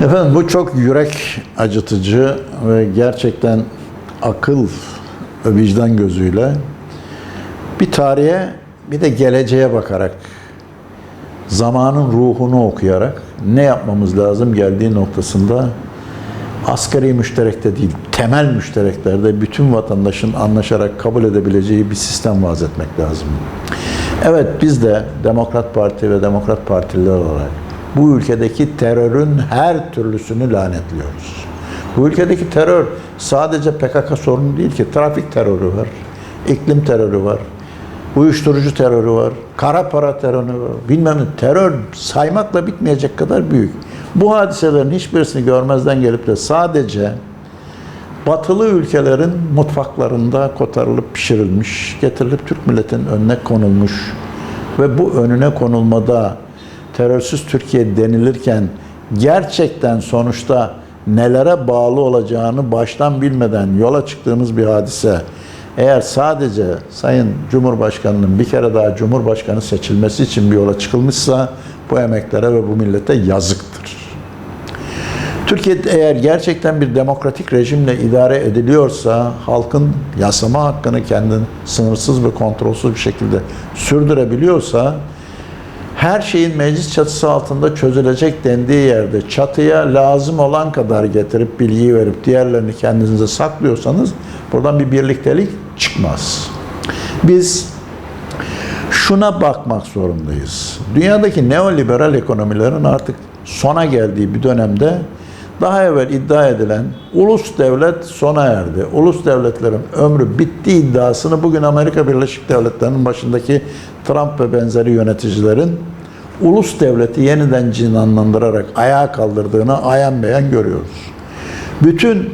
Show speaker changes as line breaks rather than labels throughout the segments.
Efendim bu çok yürek acıtıcı ve gerçekten akıl ve vicdan gözüyle bir tarihe bir de geleceğe bakarak zamanın ruhunu okuyarak ne yapmamız lazım geldiği noktasında asgari müşterekte değil, temel müştereklerde bütün vatandaşın anlaşarak kabul edebileceği bir sistem vaz etmek lazım. Evet biz de Demokrat Parti ve Demokrat Partililer olarak bu ülkedeki terörün her türlüsünü lanetliyoruz. Bu ülkedeki terör sadece PKK sorunu değil ki trafik terörü var, iklim terörü var, uyuşturucu terörü var, kara para terörü var. Bilmem terör saymakla bitmeyecek kadar büyük. Bu hadiselerin hiçbirisini görmezden gelip de sadece batılı ülkelerin mutfaklarında kotarılıp pişirilmiş, getirilip Türk milletinin önüne konulmuş ve bu önüne konulmada terörsüz Türkiye denilirken gerçekten sonuçta nelere bağlı olacağını baştan bilmeden yola çıktığımız bir hadise. Eğer sadece Sayın Cumhurbaşkanı'nın bir kere daha Cumhurbaşkanı seçilmesi için bir yola çıkılmışsa bu emeklere ve bu millete yazıktır. Türkiye eğer gerçekten bir demokratik rejimle idare ediliyorsa halkın yasama hakkını kendin sınırsız ve kontrolsüz bir şekilde sürdürebiliyorsa her şeyin meclis çatısı altında çözülecek dendiği yerde çatıya lazım olan kadar getirip bilgiyi verip diğerlerini kendinize saklıyorsanız buradan bir birliktelik çıkmaz. Biz şuna bakmak zorundayız. Dünyadaki neoliberal ekonomilerin artık sona geldiği bir dönemde daha evvel iddia edilen ulus devlet sona erdi. Ulus devletlerin ömrü bitti iddiasını bugün Amerika Birleşik Devletleri'nin başındaki Trump ve benzeri yöneticilerin ulus devleti yeniden cinanlandırarak ayağa kaldırdığını ayan beyan görüyoruz. Bütün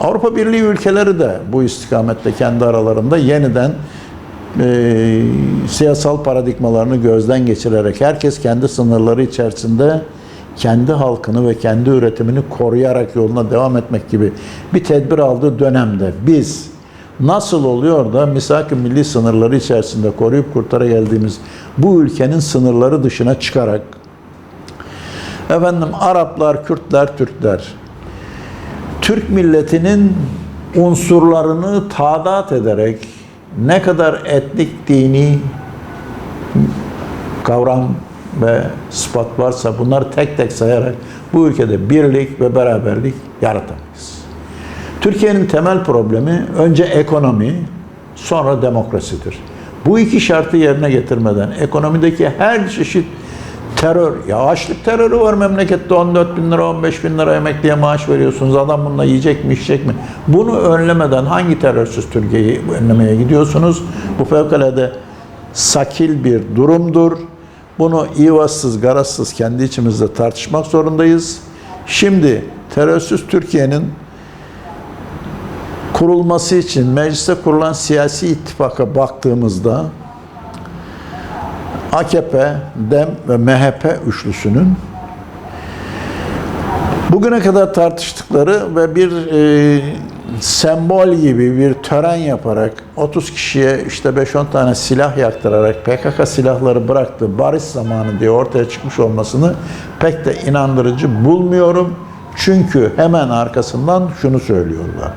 Avrupa Birliği ülkeleri de bu istikamette kendi aralarında yeniden e, siyasal paradigmalarını gözden geçirerek herkes kendi sınırları içerisinde kendi halkını ve kendi üretimini koruyarak yoluna devam etmek gibi bir tedbir aldığı dönemde biz nasıl oluyor da misak-ı milli sınırları içerisinde koruyup kurtara geldiğimiz bu ülkenin sınırları dışına çıkarak efendim Araplar, Kürtler, Türkler Türk milletinin unsurlarını tadat ederek ne kadar etnik, dini kavram ve sıfat varsa bunları tek tek sayarak bu ülkede birlik ve beraberlik yaratamayız. Türkiye'nin temel problemi önce ekonomi, sonra demokrasidir. Bu iki şartı yerine getirmeden ekonomideki her çeşit terör, ya açlık terörü var memlekette 14 bin lira, 15 bin lira emekliye maaş veriyorsunuz. Adam bununla yiyecek mi, içecek mi? Bunu önlemeden hangi terörsüz Türkiye'yi önlemeye gidiyorsunuz? Bu fevkalade sakil bir durumdur. Bunu ivazsız, garazsız kendi içimizde tartışmak zorundayız. Şimdi terörsüz Türkiye'nin kurulması için mecliste kurulan siyasi ittifaka baktığımızda AKP, DEM ve MHP üçlüsünün bugüne kadar tartıştıkları ve bir e, sembol gibi bir tören yaparak 30 kişiye işte 5-10 tane silah yaktırarak PKK silahları bıraktı barış zamanı diye ortaya çıkmış olmasını pek de inandırıcı bulmuyorum. Çünkü hemen arkasından şunu söylüyorlar.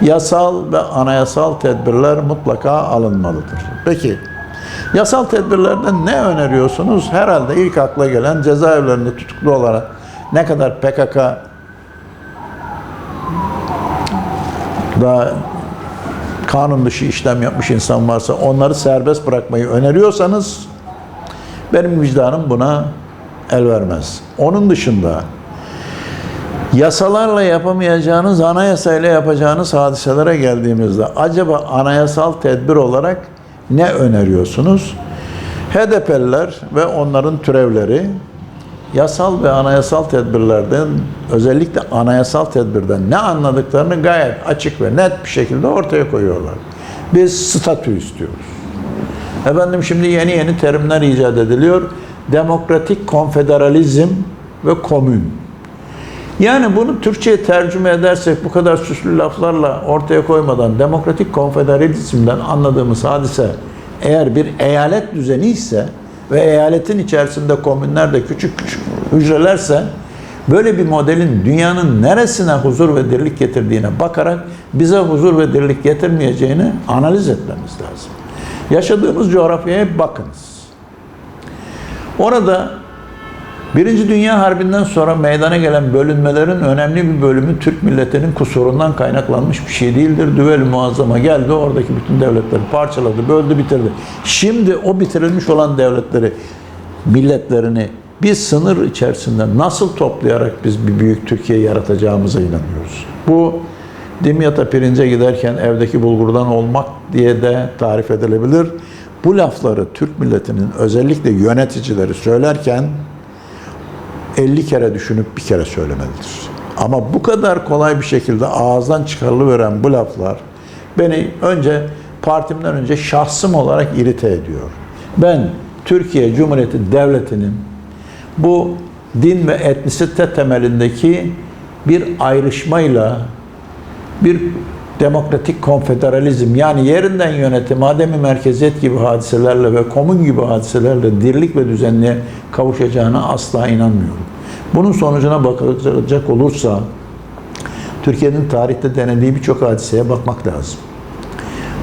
Yasal ve anayasal tedbirler mutlaka alınmalıdır. Peki yasal tedbirlerden ne öneriyorsunuz? Herhalde ilk akla gelen cezaevlerinde tutuklu olarak ne kadar PKK daha kanun dışı işlem yapmış insan varsa onları serbest bırakmayı öneriyorsanız benim vicdanım buna el vermez. Onun dışında yasalarla yapamayacağınız anayasayla yapacağınız hadiselere geldiğimizde acaba anayasal tedbir olarak ne öneriyorsunuz? HDP'liler ve onların türevleri yasal ve anayasal tedbirlerden özellikle anayasal tedbirden ne anladıklarını gayet açık ve net bir şekilde ortaya koyuyorlar. Biz statü istiyoruz. Efendim şimdi yeni yeni terimler icat ediliyor. Demokratik konfederalizm ve komün. Yani bunu Türkçe'ye tercüme edersek bu kadar süslü laflarla ortaya koymadan demokratik konfederalizmden anladığımız hadise eğer bir eyalet düzeni ise ve eyaletin içerisinde komünler de küçük küçük hücrelerse Böyle bir modelin dünyanın neresine huzur ve dirlik getirdiğine bakarak bize huzur ve dirlik getirmeyeceğini analiz etmemiz lazım. Yaşadığımız coğrafyaya bakınız. Orada Birinci Dünya Harbi'nden sonra meydana gelen bölünmelerin önemli bir bölümü Türk milletinin kusurundan kaynaklanmış bir şey değildir. Düvel-i muazzama geldi, oradaki bütün devletleri parçaladı, böldü, bitirdi. Şimdi o bitirilmiş olan devletleri, milletlerini bir sınır içerisinde nasıl toplayarak biz bir büyük Türkiye yaratacağımıza inanıyoruz. Bu Dimyat'a pirince giderken evdeki bulgurdan olmak diye de tarif edilebilir. Bu lafları Türk milletinin özellikle yöneticileri söylerken 50 kere düşünüp bir kere söylemelidir. Ama bu kadar kolay bir şekilde ağızdan çıkarılıveren bu laflar beni önce partimden önce şahsım olarak irite ediyor. Ben Türkiye Cumhuriyeti Devleti'nin bu din ve etnisite temelindeki bir ayrışmayla bir demokratik konfederalizm yani yerinden yönetim, ademi merkeziyet gibi hadiselerle ve komün gibi hadiselerle dirlik ve düzenliğe kavuşacağına asla inanmıyorum. Bunun sonucuna bakacak olursa Türkiye'nin tarihte denediği birçok hadiseye bakmak lazım.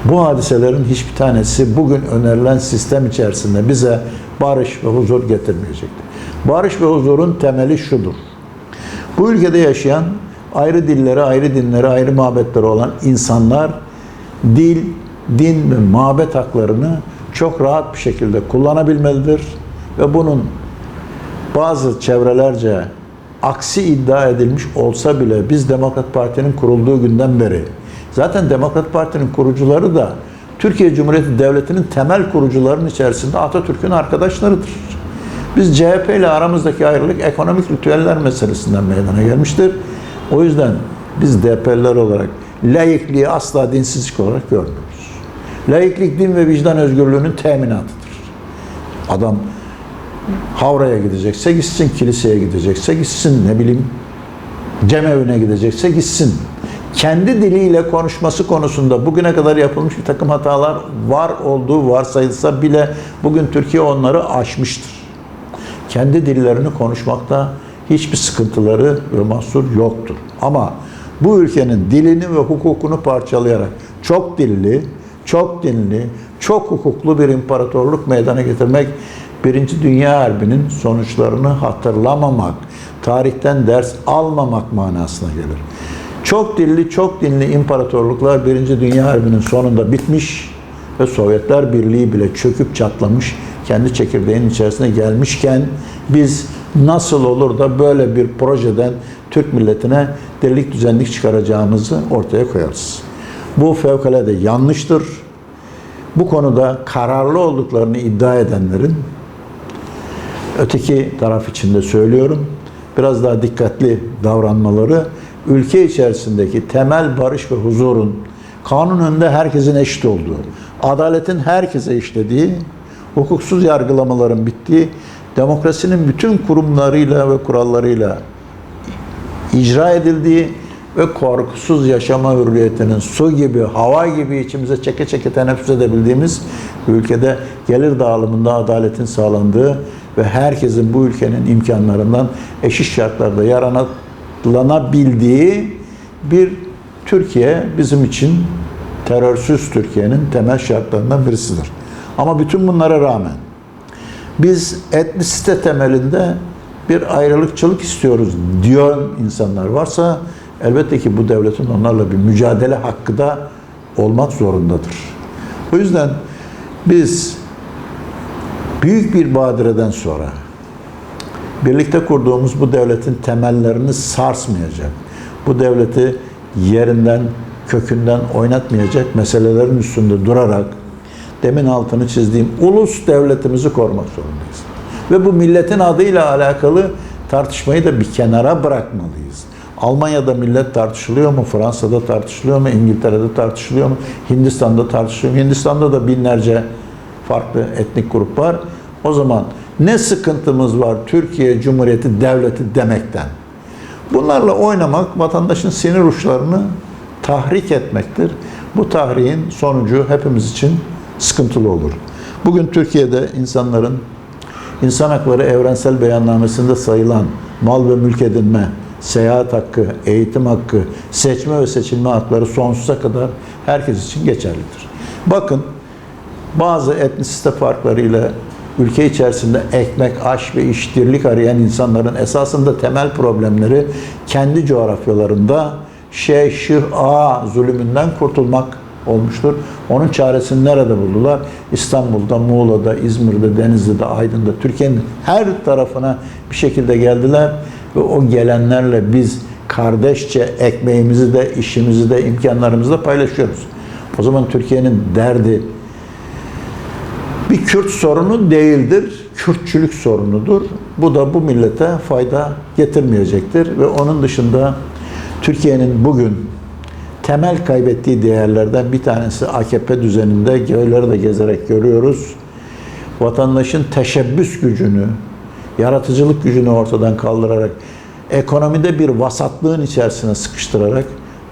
Bu hadiselerin hiçbir tanesi bugün önerilen sistem içerisinde bize barış ve huzur getirmeyecektir. Barış ve huzurun temeli şudur. Bu ülkede yaşayan ayrı dilleri, ayrı dinleri, ayrı mabetleri olan insanlar dil, din ve mabet haklarını çok rahat bir şekilde kullanabilmelidir ve bunun bazı çevrelerce aksi iddia edilmiş olsa bile biz Demokrat Parti'nin kurulduğu günden beri zaten Demokrat Parti'nin kurucuları da Türkiye Cumhuriyeti Devleti'nin temel kurucularının içerisinde Atatürk'ün arkadaşlarıdır. Biz CHP ile aramızdaki ayrılık ekonomik ritüeller meselesinden meydana gelmiştir. O yüzden biz DP'liler olarak laikliği asla dinsizlik olarak görmüyoruz. Laiklik din ve vicdan özgürlüğünün teminatıdır. Adam Havra'ya gidecekse gitsin, kiliseye gidecekse gitsin, ne bileyim cemevine gidecekse gitsin. Kendi diliyle konuşması konusunda bugüne kadar yapılmış bir takım hatalar var olduğu varsayılsa bile bugün Türkiye onları aşmıştır. Kendi dillerini konuşmakta hiçbir sıkıntıları ve mahsur yoktur. Ama bu ülkenin dilini ve hukukunu parçalayarak çok dilli, çok dinli, çok hukuklu bir imparatorluk meydana getirmek Birinci Dünya Harbi'nin sonuçlarını hatırlamamak, tarihten ders almamak manasına gelir. Çok dilli, çok dinli imparatorluklar Birinci Dünya Harbi'nin sonunda bitmiş ve Sovyetler Birliği bile çöküp çatlamış, kendi çekirdeğinin içerisine gelmişken biz nasıl olur da böyle bir projeden Türk milletine delilik düzenlik çıkaracağımızı ortaya koyarız. Bu fevkalade yanlıştır. Bu konuda kararlı olduklarını iddia edenlerin öteki taraf için de söylüyorum. Biraz daha dikkatli davranmaları ülke içerisindeki temel barış ve huzurun kanun önünde herkesin eşit olduğu, adaletin herkese işlediği, hukuksuz yargılamaların bittiği, demokrasinin bütün kurumlarıyla ve kurallarıyla icra edildiği ve korkusuz yaşama hürriyetinin su gibi, hava gibi içimize çeke çeke teneffüs edebildiğimiz ülkede gelir dağılımında adaletin sağlandığı ve herkesin bu ülkenin imkanlarından eşit şartlarda yararlanabildiği bir Türkiye bizim için terörsüz Türkiye'nin temel şartlarından birisidir. Ama bütün bunlara rağmen biz etnisite temelinde bir ayrılıkçılık istiyoruz diyor insanlar varsa elbette ki bu devletin onlarla bir mücadele hakkı da olmak zorundadır. O yüzden biz büyük bir badireden sonra birlikte kurduğumuz bu devletin temellerini sarsmayacak, bu devleti yerinden, kökünden oynatmayacak meselelerin üstünde durarak demin altını çizdiğim ulus devletimizi korumak zorundayız. Ve bu milletin adıyla alakalı tartışmayı da bir kenara bırakmalıyız. Almanya'da millet tartışılıyor mu? Fransa'da tartışılıyor mu? İngiltere'de tartışılıyor mu? Hindistan'da tartışılıyor mu? Hindistan'da da binlerce farklı etnik grup var. O zaman ne sıkıntımız var Türkiye Cumhuriyeti Devleti demekten? Bunlarla oynamak vatandaşın sinir uçlarını tahrik etmektir. Bu tahriğin sonucu hepimiz için sıkıntılı olur. Bugün Türkiye'de insanların insan hakları evrensel beyannamesinde sayılan mal ve mülk edinme, seyahat hakkı, eğitim hakkı, seçme ve seçilme hakları sonsuza kadar herkes için geçerlidir. Bakın bazı etnisite farklarıyla ülke içerisinde ekmek, aş ve iştirlik arayan insanların esasında temel problemleri kendi coğrafyalarında şey, şıh, a zulümünden kurtulmak olmuştur. Onun çaresini nerede buldular? İstanbul'da, Muğla'da, İzmir'de, Denizli'de, Aydın'da, Türkiye'nin her tarafına bir şekilde geldiler ve o gelenlerle biz kardeşçe ekmeğimizi de, işimizi de, imkanlarımızı da paylaşıyoruz. O zaman Türkiye'nin derdi bir Kürt sorunu değildir, Kürtçülük sorunudur. Bu da bu millete fayda getirmeyecektir ve onun dışında Türkiye'nin bugün temel kaybettiği değerlerden bir tanesi AKP düzeninde köyleri de gezerek görüyoruz. Vatandaşın teşebbüs gücünü, yaratıcılık gücünü ortadan kaldırarak, ekonomide bir vasatlığın içerisine sıkıştırarak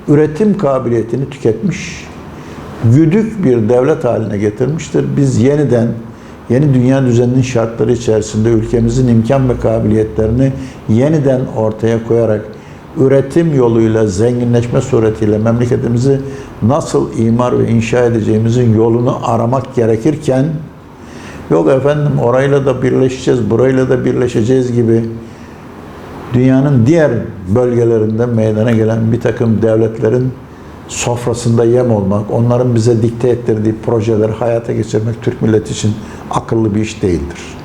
üretim kabiliyetini tüketmiş, güdük bir devlet haline getirmiştir. Biz yeniden yeni dünya düzeninin şartları içerisinde ülkemizin imkan ve kabiliyetlerini yeniden ortaya koyarak üretim yoluyla zenginleşme suretiyle memleketimizi nasıl imar ve inşa edeceğimizin yolunu aramak gerekirken yok efendim orayla da birleşeceğiz, burayla da birleşeceğiz gibi dünyanın diğer bölgelerinde meydana gelen bir takım devletlerin sofrasında yem olmak, onların bize dikte ettirdiği projeleri hayata geçirmek Türk milleti için akıllı bir iş değildir.